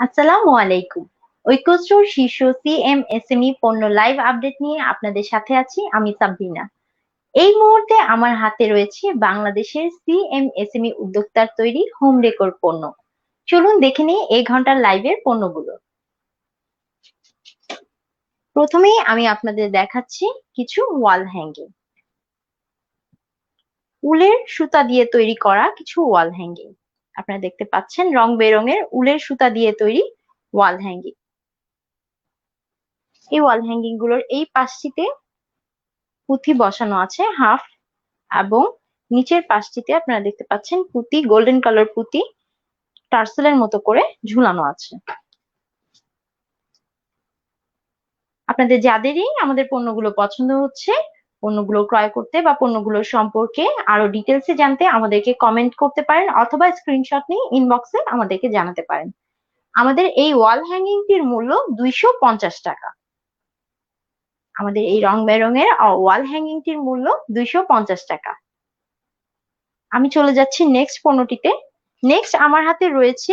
আসসালামু আলাইকুম। ঐক্যস্টোর শীর্ষ সিএমএসএমই পণ্য লাইভ আপডেট নিয়ে আপনাদের সাথে আছি, আমি সাব্বিনা। এই মুহূর্তে আমার হাতে রয়েছে বাংলাদেশের সিএমএসএমই উদ্যোক্তার তৈরি হোম ডেকোর পণ্য। চলুন দেখে নিই এই ঘণ্টার লাইভের পণ্যগুলো। প্রথমেই আমি আপনাদের দেখাচ্ছি কিছু ওয়াল হ্যাঙ্গিং উলের সুতা দিয়ে তৈরি করা কিছু ওয়াল হ্যাঙ্গিং আপনারা দেখতে পাচ্ছেন, রং বেরঙের উলের সুতা দিয়ে তৈরি ওয়াল হ্যাঙ্গিং এই ওয়াল হ্যাঙ্গিংগুলোর এই পাশটিতে পুঁথি বসানো আছে হাফ এবং নিচের পাশটিতে আপনারা দেখতে পাচ্ছেন পুঁতি গোল্ডেন কালার পুঁতি টার্সেলের মতো করে ঝুলানো আছে। আপনাদের যাদেরই আমাদের পণ্যগুলো পছন্দ হচ্ছে পণ্যগুলো ক্রয় করতে বা পণ্যগুলোর সম্পর্কে আরও ডিটেলসে জানতে আমাদেরকে কমেন্ট করতে পারেন অথবা স্ক্রিনশট নিয়ে ইনবক্সে আমাদেরকে জানাতে পারেন। আমাদের এই ওয়াল হ্যাঙ্গিংটির মূল্য দুইশো পঞ্চাশ টাকা। আমাদের এই রং বেরঙের ওয়াল হ্যাঙ্গিংটির মূল্য দুইশো পঞ্চাশ টাকা। আমি চলে যাচ্ছি নেক্সট পণ্যটিতে। নেক্সট আমার হাতে রয়েছে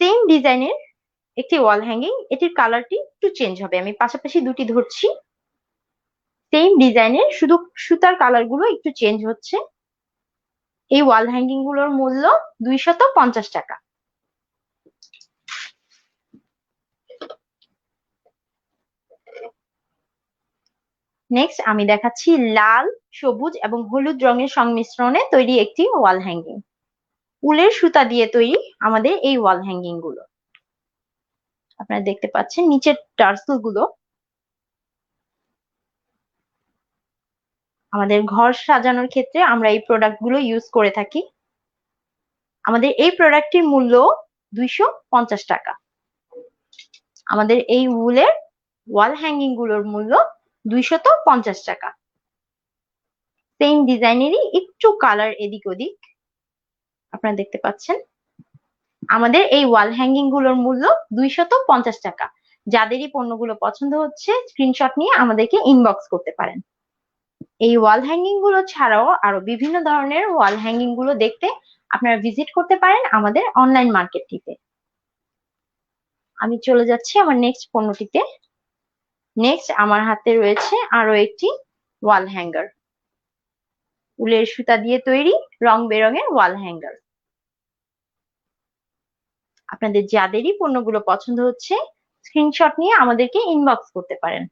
সেম ডিজাইনের একটি ওয়াল হ্যাঙ্গিং এটির কালারটি একটু চেঞ্জ হবে। আমি পাশাপাশি দুটি ধরছি। সেম ডিজাইনের শুধু সুতার কালারগুলো একটু চেঞ্জ হচ্ছে। এই ওয়াল হ্যাঙ্গিংগুলোর মূল্য দুইশত পঞ্চাশ টাকা। নেক্সট আমি দেখাচ্ছি লাল, সবুজ এবং হলুদ রঙের সংমিশ্রণে তৈরি একটি ওয়াল হ্যাঙ্গিং উলের সুতা দিয়ে তৈরি আমাদের এই ওয়াল হ্যাঙ্গিংগুলো। আপনারা দেখতে পাচ্ছেন নিচের টার্সেলগুলো। আমাদের ঘর সাজানোর ক্ষেত্রে আমরা এই প্রোডাক্টগুলো ইউজ করে থাকি। আমাদের এই প্রোডাক্টটির মূল্য দুইশো পঞ্চাশ টাকা। আমাদের এই উলের ওয়াল হ্যাঙ্গিংগুলোর মূল্য দুইশত পঞ্চাশ টাকা। সেম ডিজাইনেরই একটু কালার এদিক ওদিক। আপনারা দেখতে পাচ্ছেন? আমাদের এই ওয়াল হ্যাঙ্গিংগুলোর মূল্য দুইশত পঞ্চাশ টাকা। যাদেরই পণ্যগুলো পছন্দ হচ্ছে স্ক্রিনশট নিয়ে আমাদেরকে ইনবক্স করতে পারেন। এই ওয়াল হ্যাঙ্গিংগুলো ছাড়াও আরও বিভিন্ন ধরনের ওয়াল হ্যাঙ্গিংগুলো দেখতে আপনারা ভিজিট করতে পারেন আমাদের অনলাইন মার্কেটটিতে আমি চলে যাচ্ছি আমার নেক্সট পণ্যটিতে। নেক্সট আমার হাতে রয়েছে আরও একটি ওয়াল হ্যাঙ্গার উলের সুতা দিয়ে তৈরি রং বেরঙের ওয়াল হ্যাঙ্গার আপনাদের যাদেরই পণ্যগুলো পছন্দ হচ্ছে স্ক্রিনশট নিয়ে আমাদেরকে ইনবক্স করতে পারেন।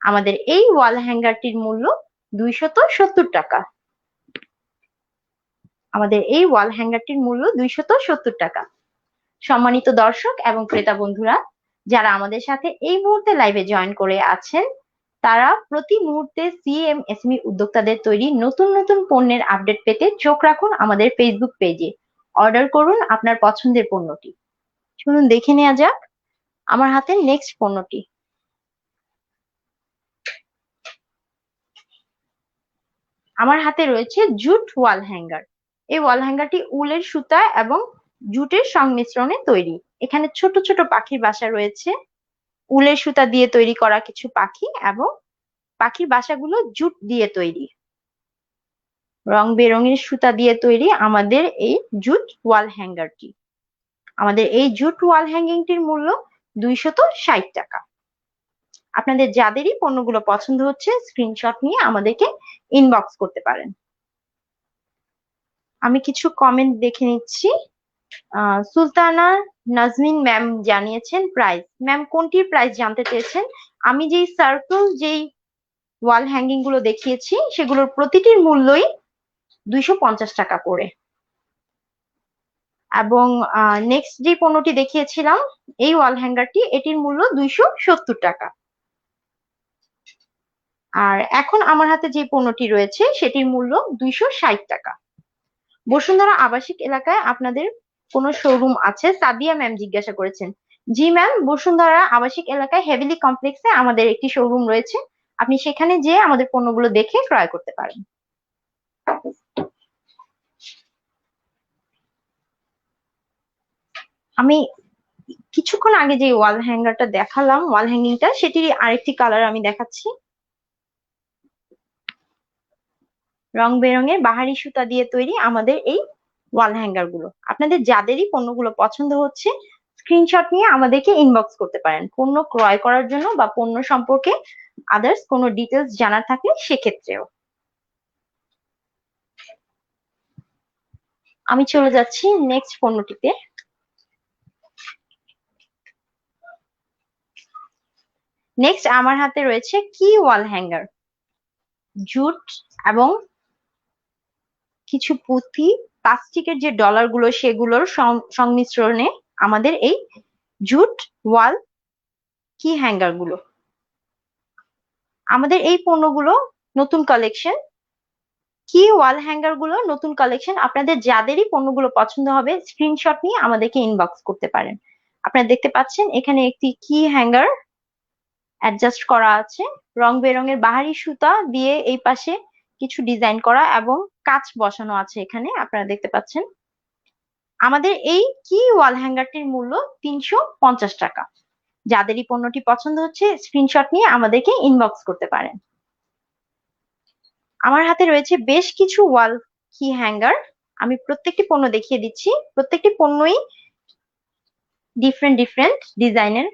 আমাদের এই ওয়াল হ্যাঙ্গারটির মূল্য দুইশত সত্তর টাকা। আমাদের এই ওয়াল হ্যাঙ্গারটির মূল্য দুইশত সত্তর টাকা। সম্মানিত দর্শক এবং ক্রেতা বন্ধুরা, যারা আমাদের সাথে এই মুহূর্তে লাইভে জয়েন করে আছেন, তারা প্রতি মুহূর্তে সিএমএসএমই উদ্যোক্তাদের তৈরি নতুন নতুন পণ্যের আপডেট পেতে চোখ রাখুন আমাদের ফেসবুক পেজে অর্ডার করুন আপনার পছন্দের পণ্যটি। শুনুন দেখে নেওয়া যাক আমার হাতে নেক্সট পণ্যটি। আমার হাতে রয়েছে জুট ওয়াল হ্যাঙ্গার। এই ওয়াল হ্যাঙ্গারটি উলের সুতা এবং জুটের সংমিশ্রণে তৈরি। এখানে ছোট ছোট পাখির বাসা রয়েছে। উলের সুতা দিয়ে তৈরি করা কিছু পাখি এবং পাখির বাসাগুলো জুট দিয়ে তৈরি। রং বেরঙের সুতা দিয়ে তৈরি আমাদের এই জুট ওয়াল হ্যাঙ্গারটি। আমাদের এই জুট ওয়াল হ্যাঙ্গিংটির মূল্য দুইশত ষাট টাকা। আপনাদের যাদেরই পণ্যগুলো পছন্দ হচ্ছে স্ক্রিনশট নিয়ে আমাদেরকে ইনবক্স করতে পারেন। আমি কিছু কমেন্ট দেখে নিচ্ছি। সুলতানা নাজমিন ম্যাম জানিয়েছেন প্রাইস ম্যাম কোনটির প্রাইস জানতে চেয়েছেন? আমি যেই সার্কেল যেই ওয়াল হ্যাঙ্গিংগুলো দেখিয়েছি, সেগুলোর প্রতিটির মূল্যই দুইশো পঞ্চাশ টাকা করে। এবং নেক্সট যে পণ্যটি দেখিয়েছিলাম, এই ওয়াল হ্যাঙ্গারটি এটির মূল্য দুইশো সত্তর টাকা। আর এখন আমার হাতে যে পণ্যটি রয়েছে, সেটির মূল্য দুইশো ষাট টাকা। বসুন্ধরা আবাসিক এলাকায় আপনাদের কোনো শোরুম আছে? সাদিয়া ম্যাম জিজ্ঞাসা করেছেন। জি ম্যাম, বসুন্ধরা আবাসিক এলাকায় হেভিলি কমপ্লেক্সে আমাদের একটি শোরুম রয়েছে। আপনি সেখানে যেয়ে আমাদের পণ্যগুলো দেখে ক্রয় করতে পারেন। আমি কিছুক্ষণ আগে যে ওয়াল হ্যাঙ্গারটা দেখালাম ওয়াল হ্যাঙ্গিংটা সেটির আরেকটি কালার আমি দেখাচ্ছি। রং বেরঙের বাহারি সুতা দিয়ে তৈরি আমাদের এই ওয়াল হ্যাঙ্গারগুলো। আপনাদের যাদেরই পণ্যগুলো পছন্দ হচ্ছে স্ক্রিনশট নিয়ে আমাদেরকে ইনবক্স করতে পারেন। পণ্য ক্রয় করার জন্য বা পণ্য সম্পর্কে আদার্স কোনো ডিটেলস জানার থাকলে সেক্ষেত্রেও। আমি চলে যাচ্ছি নেক্সট পণ্যটিতে। নেক্সট আমার হাতে রয়েছে কি ওয়াল হ্যাঙ্গার জুট এবং কিছু পুঁথি, প্লাস্টিকের যে ডলারগুলো সেগুলোর সংমিশ্রণে আমাদের এই জুট, ওয়াল কি হ্যাঙ্গারগুলো আমাদের এই পণ্যগুলো নতুন কালেকশন কি ওয়াল হ্যাঙ্গারগুলো নতুন কালেকশন আপনাদের যাদেরই পণ্যগুলো পছন্দ হবে স্ক্রিনশট নিয়ে আমাদেরকে ইনবক্স করতে পারেন। আপনারা দেখতে পাচ্ছেন, এখানে একটি কি হ্যাঙ্গার অ্যাডজাস্ট করা আছে। রং বেরঙের বাহারি সুতা দিয়ে এই পাশে কিছু ডিজাইন করা এবং কাচ বসানো আছে এখানে, আপনারা দেখতে পাচ্ছেন। আমাদের এই কি ওয়াল হ্যাঙ্গারটির মূল্য তিনশো পঞ্চাশ টাকা। যাদেরই পণ্যটি পছন্দ হচ্ছে স্ক্রিনশট নিয়ে আমাদেরকে ইনবক্স করতে পারেন। আমার হাতে রয়েছে বেশ কিছু ওয়াল কি হ্যাঙ্গার আমি প্রত্যেকটি পণ্য দেখিয়ে দিচ্ছি। প্রত্যেকটি পণ্যই ডিফারেন্ট ডিফারেন্ট ডিজাইনের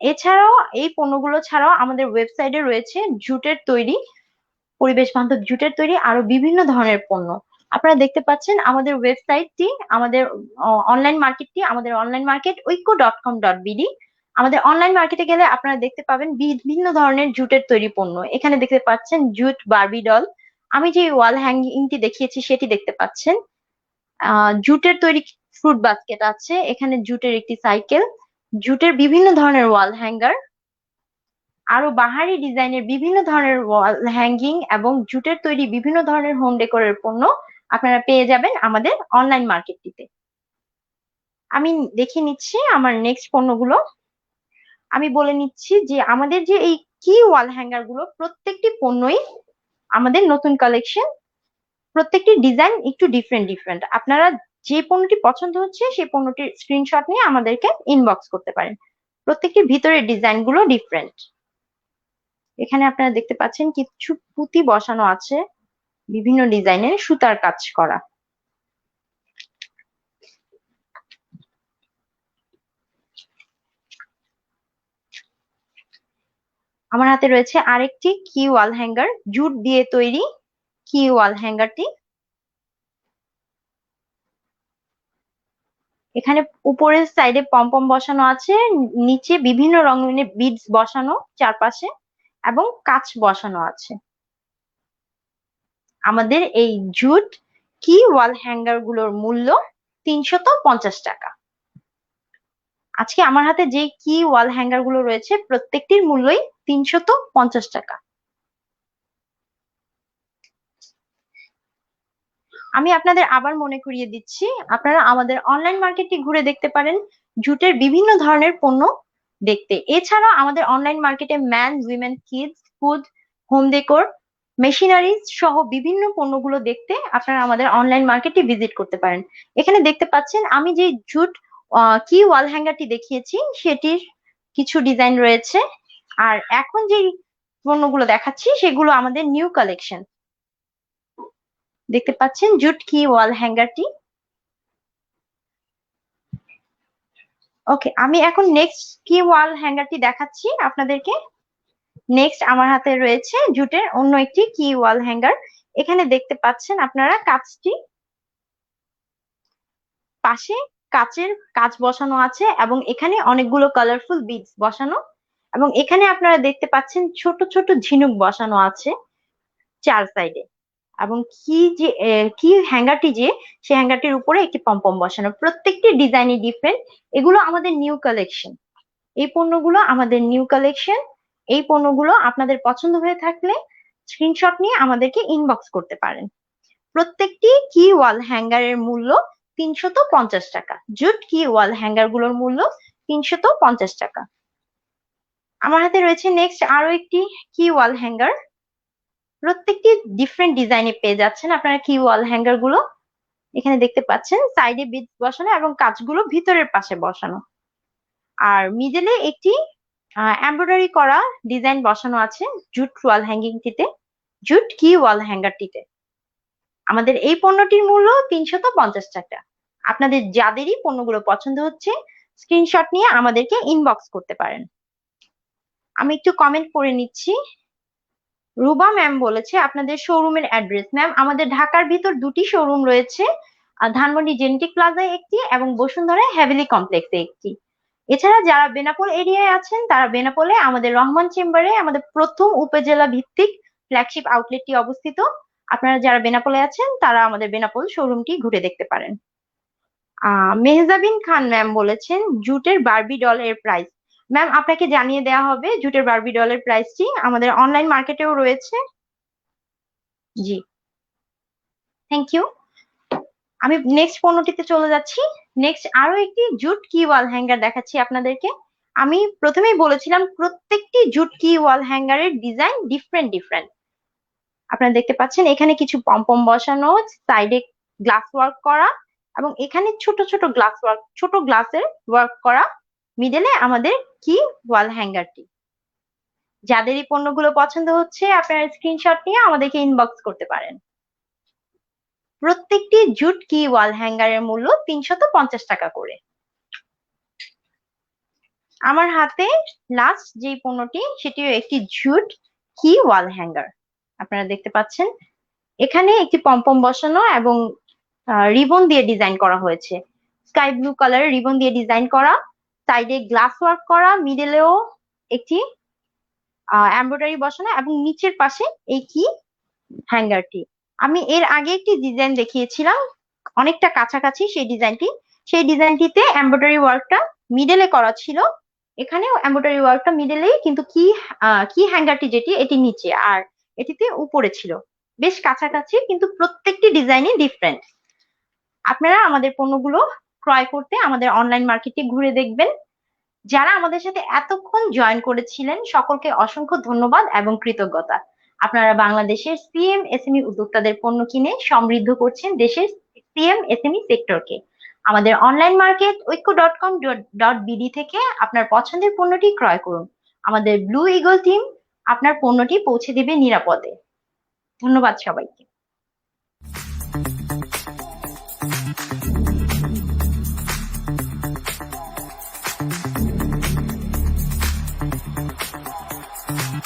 এছাড়াও এই পণ্যগুলো ছাড়াও আমাদের ওয়েবসাইটে রয়েছে জুটের তৈরি, পরিবেশ বান্ধব জুটের তৈরি আরও বিভিন্ন ধরনের পণ্য। আপনারা দেখতে পাচ্ছেন আমাদের ওয়েবসাইটটি আমাদের অনলাইন মার্কেটটি আমাদের online market Oikko dot com dot BD আমাদের অনলাইন মার্কেটে গেলে আপনারা দেখতে পাবেন বিভিন্ন ধরনের জুটের তৈরি পণ্য। এখানে দেখতে পাচ্ছেন জুট বার্বি ডল আমি যে ওয়াল হ্যাঙ্গিংটি দেখিয়েছি সেটি দেখতে পাচ্ছেন। জুটের তৈরি ফ্রুট বাস্কেট আছে। এখানে জুটের একটি সাইকেল জুটের বিভিন্ন ধরনের ওয়াল হ্যাঙ্গার আরও বাহারি ডিজাইনের বিভিন্ন ধরনের ওয়াল হ্যাঙ্গিং এবং জুটের তৈরি বিভিন্ন ধরনের হোম ডেকোরের পণ্য আপনারা পেয়ে যাবেন আমাদের অনলাইন মার্কেটটিতে আমি দেখে নিচ্ছি আমার নেক্সট পণ্যগুলো। আমি বলে নিচ্ছি যে আমাদের যে এই কি ওয়াল হ্যাঙ্গারগুলো প্রত্যেকটি পণ্যই আমাদের নতুন কালেকশন প্রত্যেকটি ডিজাইন একটু ডিফারেন্ট ডিফারেন্ট আপনারা যে পণ্যটি পছন্দ হচ্ছে, সেই পণ্যটির স্ক্রিনশট নিয়ে আমাদেরকে ইনবক্স করতে পারেন। প্রত্যেকটির ভিতরের ডিজাইনগুলো ডিফারেন্ট এখানে আপনারা দেখতে পাচ্ছেন কিছু পুঁতি বসানো আছে, বিভিন্ন ডিজাইনের সুতার কাজ করা। আমার হাতে রয়েছে আরেকটি কি ওয়াল হ্যাঙ্গার জুট দিয়ে তৈরি কি ওয়াল হ্যাঙ্গারটি এখানে উপরের সাইডে পম্পম বসানো আছে, নিচে বিভিন্ন রঙের বিডস বসানো চারপাশে এবং কাচ বসানো আছে। আমাদের এই জুট কি ওয়াল হ্যাঙ্গারগুলোর মূল্য? তিনশত পঞ্চাশ টাকা। আজকে আমার হাতে যে কি ওয়াল হ্যাঙ্গারগুলো রয়েছে, প্রত্যেকটির মূল্যই তিনশত পঞ্চাশ টাকা। আমি আপনাদের আবার মনে করিয়ে দিচ্ছি, আপনারা আমাদের অনলাইন মার্কেটটি ঘুরে দেখতে পারেন, জুটের বিভিন্ন ধরনের পণ্য দেখতে। এছাড়াও আমাদের অনলাইন মার্কেটে man women kids food home decor machineries সহ বিভিন্ন পণ্যগুলো দেখতে আপনারা আমাদের অনলাইন মার্কেটটি ভিজিট করতে পারেন। এখানে দেখতে পাচ্ছেন, আমি যে জুট কি ওয়াল হ্যাঙ্গারটি দেখিয়েছি, সেটির কিছু ডিজাইন রয়েছে। আর এখন যে পণ্যগুলো দেখাচ্ছি, সেগুলো আমাদের নিউ কালেকশন দেখতে পাচ্ছেন জুট কি ওয়াল হ্যাঙ্গারটি ওকে, আমি এখন নেক্সট কি ওয়াল হ্যাঙ্গারটি দেখাচ্ছি আপনাদেরকে? নেক্সট আমার হাতে রয়েছে জুটের অন্য একটি কি ওয়াল হ্যাঙ্গার। এখানে দেখতে পাচ্ছেন আপনারা কাজটি পাশে কাচের কাচ বসানো আছে এবং এখানে অনেকগুলো কালারফুল বিডস বসানো। এবং এখানে আপনারা দেখতে পাচ্ছেন ছোট ছোট ঝিনুক বসানো আছে চার সাইডে এবং কি যে কি হ্যাঙ্গারটি যে, সেই হ্যাঙ্গারটির উপরে একটি পম্পম বসানো। প্রত্যেকটি ডিজাইনই ডিফারেন্ট এগুলো আমাদের নিউ কালেকশন এই পণ্যগুলো আমাদের নিউ কালেকশন এই পণ্যগুলো আপনাদের পছন্দ হয়ে থাকলে স্ক্রিনশট নিয়ে আমাদেরকে ইনবক্স করতে পারেন। প্রত্যেকটি কি ওয়াল হ্যাঙ্গারের মূল্য তিনশত পঞ্চাশ টাকা। জুট কি ওয়াল হ্যাঙ্গারগুলোর মূল্য তিনশত পঞ্চাশ টাকা। আমার হাতে রয়েছে নেক্সট আরও একটি কি ওয়াল হ্যাঙ্গার প্রত্যেকটি ডিফারেন্ট ডিজাইনে পেয়ে যাচ্ছেন আপনারা কি ওয়াল হ্যাঙ্গারগুলো। এখানে দেখতে পাচ্ছেন সাইডে বিট বসানো এবং কাজগুলো ভিতরের পাশে বসানো। আর মিডলে একটি এমব্রয়ডারি করা ডিজাইন বসানো আছে জুট ওয়াল হ্যাঙ্গিংটিতে জুট কি ওয়াল হ্যাঙ্গারটিতে আমাদের এই পণ্যটির মূল্য তিনশত পঞ্চাশ টাকা। আপনাদের যাদেরই পণ্যগুলো পছন্দ হচ্ছে স্ক্রিনশট নিয়ে আমাদেরকে ইনবক্স করতে পারেন। আমি একটু কমেন্ট করে নিচ্ছি। রুবা ম্যাম বলেছে আপনাদের শোরুমের অ্যাড্রেস ম্যাম আমাদের ঢাকার ভিতর দুটি শোরুম রয়েছে ধানমন্ডি জেনেটিক প্লাজায় একটি এবং বসুন্ধরা হেভেলি কমপ্লেক্সে একটি। এছাড়া যারা বেনাপোল এরিয়ায় আছেন, তারা বেনাপোলে আমাদের রহমান চেম্বারে আমাদের প্রথম উপজেলা ভিত্তিক ফ্ল্যাগশিপ আউটলেটটি অবস্থিত। আপনারা যারা বেনাপোলে আছেন, তারা আমাদের বেনাপোল শোরুমটি ঘুরে দেখতে পারেন। আহ, মেহজাবিন খান ম্যাম বলেছেন, জুটের বার্বি ডল এর প্রাইস ম্যাম আপনাকে জানিয়ে দেওয়া হবে জুটের বারবি ডলের প্রাইসটি আমাদের অনলাইন মার্কেটেও রয়েছে। জি। থ্যাংক ইউ আমি নেক্সট পণ্যটিতে চলে যাচ্ছি। নেক্সট আরও একটি জুট কি ওয়াল হ্যাঙ্গার দেখাচ্ছি আপনাদেরকে। আমি প্রথমেই বলেছিলাম, প্রত্যেকটি জুট কি ওয়াল হ্যাঙ্গারের ডিজাইন ডিফারেন্ট ডিফারেন্ট আপনারা দেখতে পাচ্ছেন, এখানে কিছু পম্পম বসানো সাইডে গ্লাস ওয়ার্ক করা এবং এখানে ছোট ছোট গ্লাস ওয়ার্ক ছোট গ্লাসের ওয়ার্ক করা। মিডলে আমাদের কি? ওয়াল হ্যাঙ্গারটি যাদের এই পণ্যগুলো পছন্দ হচ্ছে, আপনারা স্ক্রিনশট নিয়ে আমাদেরকে ইনবক্স করতে পারেন। প্রত্যেকটি জুট কি ওয়াল হ্যাঙ্গারের মূল্য তিনশত পঞ্চাশ টাকা করে। আমার হাতে লাস্ট যে পণ্যটি, সেটিও একটি জুট কি ওয়াল হ্যাঙ্গার। আপনারা দেখতে পাচ্ছেন, এখানে একটি পম্পম বসানো এবং রিবন দিয়ে ডিজাইন করা হয়েছে। স্কাই ব্লু কালারের রিবন দিয়ে ডিজাইন করা। সাইডে গ্লাস ওয়ার্ক করা মিডলেও একটি এমব্রয়ডারি বসানো এবং নিচের পাশে এই কি হ্যাঙ্গারটি আমি এর আগে একটি ডিজাইন দেখিয়েছিলাম, অনেকটা কাছাকাছি সেই ডিজাইনটি সেই ডিজাইনটিতে এমব্রয়ডারি ওয়ার্কটা মিডলে করা ছিল। এখানেও এমব্রয়ডারি ওয়ার্কটা মিডলেই কিন্তু কি কি হ্যাঙ্গারটি যেটি, এটি নিচে আর এটিতে উপরে ছিল। বেশ কাছাকাছি, কিন্তু প্রত্যেকটি ডিজাইনই ডিফারেন্ট আপনারা আমাদের পণ্যগুলো ক্রয় করতে আমাদের অনলাইন মার্কেটে ঘুরে দেখবেন। যারা আমাদের সাথে এতক্ষণ জয়েন করেছিলেন, সকলকে অসংখ্য ধন্যবাদ এবং কৃতজ্ঞতা। আপনারা বাংলাদেশের সিএম এসএমই উদ্যোক্তাদের পণ্য কিনে সমৃদ্ধ করছেন দেশের সিএম এসএমই সেক্টরকে আমাদের online market Oikko dot com dot BD থেকে আপনার পছন্দের পণ্যটি ক্রয় করুন। আমাদের ব্লু ইগল টিম আপনার পণ্যটি পৌঁছে দেবে নিরাপদে। ধন্যবাদ সবাইকে।